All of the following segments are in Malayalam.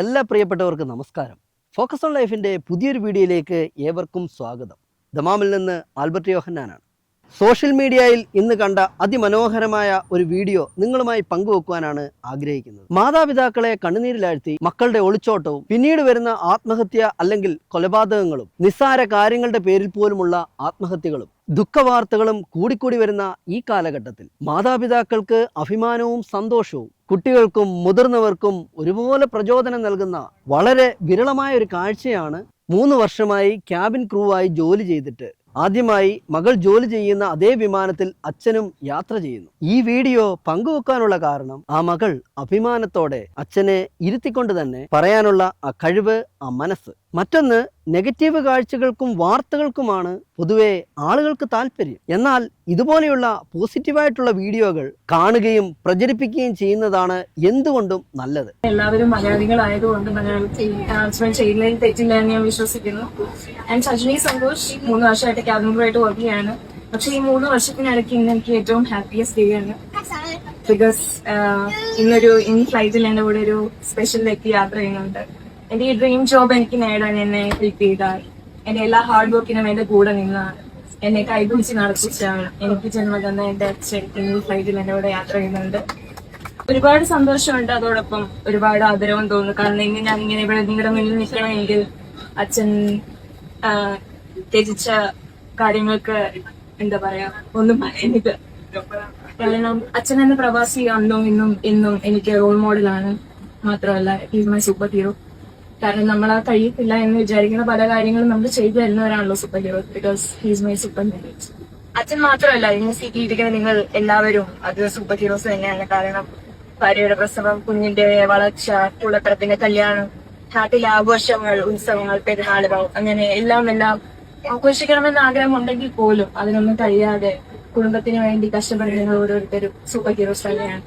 എല്ലാ പ്രിയപ്പെട്ടവർക്കും നമസ്കാരം. ഫോക്കസ് ഓൺ ലൈഫിന്റെ പുതിയൊരു വീഡിയോയിലേക്ക് ഏവർക്കും സ്വാഗതം. ദമാമിൽ നിന്ന് ആൽബർട്ട് യോഹന്നാനാണ്. സോഷ്യൽ മീഡിയയിൽ ഇന്ന് കണ്ട അതിമനോഹരമായ ഒരു വീഡിയോ നിങ്ങളുമായി പങ്കുവെക്കുവാനാണ് ആഗ്രഹിക്കുന്നത്. മാതാപിതാക്കളെ കണ്ണുനീരിലാഴ്ത്തി മക്കളുടെ ഒളിച്ചോട്ടവും പിന്നീട് വരുന്ന ആത്മഹത്യ അല്ലെങ്കിൽ കൊലപാതകങ്ങളും നിസ്സാര കാര്യങ്ങളുടെ പേരിൽ പോലുമുള്ള ആത്മഹത്യകളും ദുഃഖവാർത്തകളും കൂടിക്കൂടി വരുന്ന ഈ കാലഘട്ടത്തിൽ മാതാപിതാക്കൾക്ക് അഭിമാനവും സന്തോഷവും കുട്ടികൾക്കും മുതിർന്നവർക്കും ഒരുപോലെ പ്രചോദനം നൽകുന്ന വളരെ വിരളമായ ഒരു കാഴ്ചയാണ് മൂന്ന് വർഷമായി ക്യാബിൻ ക്രൂവായി ജോലി ചെയ്തിട്ട്. ആദ്യമായി മകൾ ജോലി ചെയ്യുന്ന അതേ വിമാനത്തിൽ അച്ഛനും യാത്ര ചെയ്യുന്നു. ഈ വീഡിയോ പങ്കുവെക്കാനുള്ള കാരണം ആ മകൾ അഭിമാനത്തോടെ അച്ഛനെ ഇരുത്തിക്കൊണ്ട് തന്നെ പറയാനുള്ള ആ കഴിവ് ആ മനസ്സ്. മറ്റൊന്ന് നെഗറ്റീവ് കാഴ്ചകൾക്കും വാർത്തകൾക്കുമാണ് പൊതുവെ ആളുകൾക്ക് താല്പര്യം. എന്നാൽ ഇതുപോലെയുള്ള പോസിറ്റീവായിട്ടുള്ള വീഡിയോകൾ കാണുകയും പ്രചരിപ്പിക്കുകയും ചെയ്യുന്നതാണ് എന്തുകൊണ്ടും നല്ലത്. എല്ലാവരും മലയാളികളായതുകൊണ്ട് ചെയ്യുന്നതിൽ തെറ്റില്ല എന്ന് ഞാൻ വിശ്വസിക്കുന്നു. ആൻഡ് സജ്നി സന്തോഷ് മൂന്ന് വർഷമായിട്ട് ക്യാബിനറായിട്ട് വർക്ക് ചെയ്യാണ്. പക്ഷെ ഈ മൂന്ന് വർഷത്തിനിടയ്ക്ക് ഇന്ന് എനിക്ക് ഏറ്റവും ഹാപ്പിയസ്റ്റ് ഡേ ആണ്. ബിക്കോസ് ഇന്നൊരു ഇനി ഫ്ലൈറ്റിൽ എന്റെ കൂടെ ഒരു സ്പെഷ്യൽ വ്യക്തി യാത്ര ചെയ്യുന്നുണ്ട്. എന്റെ ഈ ഡ്രീം ജോബ് എനിക്ക് നേടാൻ എന്നെ ഹെൽപ്പ് ചെയ്താൽ. എന്റെ എല്ലാ ഹാർഡ് വർക്കിനും എന്റെ കൂടെ നിന്ന എന്നെ കൈപിടിച്ച് നടത്തിച്ചാണ് എനിക്ക് ജന്മം തന്ന എന്റെ അച്ഛൻ ഇന്ന് ഫ്ലൈറ്റിൽ എന്റെ കൂടെ യാത്ര ചെയ്യുന്നുണ്ട്. ഒരുപാട് സന്തോഷമുണ്ട്. അതോടൊപ്പം ഒരുപാട് ആദരവും തോന്നുന്നു കാരണം ഇന്ന് ഞാൻ ഇങ്ങനെ ഇവിടെ നിങ്ങളുടെ മുന്നിൽ നിൽക്കണമെങ്കിൽ അച്ഛൻ ത്യജിച്ച കാര്യങ്ങൾക്ക് എന്താ പറയാ ഒന്നും പറയാനില്ല. കാരണം അച്ഛൻ എന്ന പ്രവാസി അന്നും ഇന്നും ഇന്നും എനിക്ക് റോൾ മോഡലാണ് മാത്രമല്ല ഈസ് മൈ സൂപ്പർ ഹീറോ കാരണം നമ്മൾ ആ കഴിയത്തില്ല എന്ന് വിചാരിക്കുന്ന പല കാര്യങ്ങളും നമ്മൾ ചെയ്തു തരുന്നവരാണല്ലോ super hero because he's my super hero അച്ഛൻ മാത്രമല്ല ഇന്ന് സിറ്റിയിരിക്കുന്ന നിങ്ങൾ എല്ലാവരും അത് സൂപ്പർ ഹീറോസ് തന്നെയാണ്. കാരണം ഭാര്യയുടെ പ്രസവം കുഞ്ഞിന്റെ വളർച്ച കുളപ്പുറത്തിന്റെ കല്യാണം നാട്ടിലെ ആഘോഷങ്ങൾ ഉത്സവങ്ങൾ പെരുന്നാളുകൾ അങ്ങനെ എല്ലാം എല്ലാം ആഘോഷിക്കണമെന്ന് ആഗ്രഹം ഉണ്ടെങ്കിൽ പോലും അതിനൊന്നും കഴിയാതെ കുടുംബത്തിന് വേണ്ടി കഷ്ടപ്പെടുന്ന ഓരോരുത്തരും സൂപ്പർ ഹീറോസ് തന്നെയാണ്.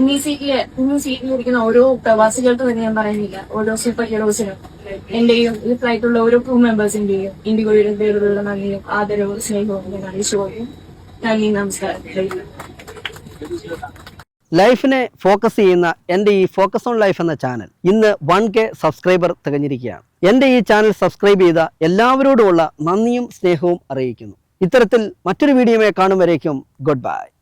ഇന്ന് സീറ്റിൽ ഇനി സീറ്റിലിരിക്കുന്ന ഓരോ പ്രവാസികൾക്ക് തന്നെ ഞാൻ പറയുന്നില്ല. ഓരോ സൂപ്പർ ഹീറോസിനും എന്റെയും ഈ ഫ്ലൈറ്റുള്ള ഓരോ ക്രൂ മെമ്പേഴ്സിന്റെയും ഇന്ത്യയുടെ പേരിലുള്ള നന്ദിയും ആദരവും സ്നേഹവും ഞാൻ അറിയിച്ചു പോയി. നന്ദി നമസ്കാരം. ലൈഫിനെ ഫോക്കസ് ചെയ്യുന്ന എന്റെ ഈ ഫോക്കസ് ഓൺ ലൈഫ് എന്ന ചാനൽ ഇന്ന് വൺ കെ സബ്സ്ക്രൈബർ തികഞ്ഞിരിക്കുകയാണ്. എന്റെ ഈ ചാനൽ സബ്സ്ക്രൈബ് ചെയ്ത എല്ലാവരോടുമുള്ള നന്ദിയും സ്നേഹവും അറിയിക്കുന്നു. ഇത്തരത്തിൽ മറ്റൊരു വീഡിയോയെ കാണും വരേക്കും. Good bye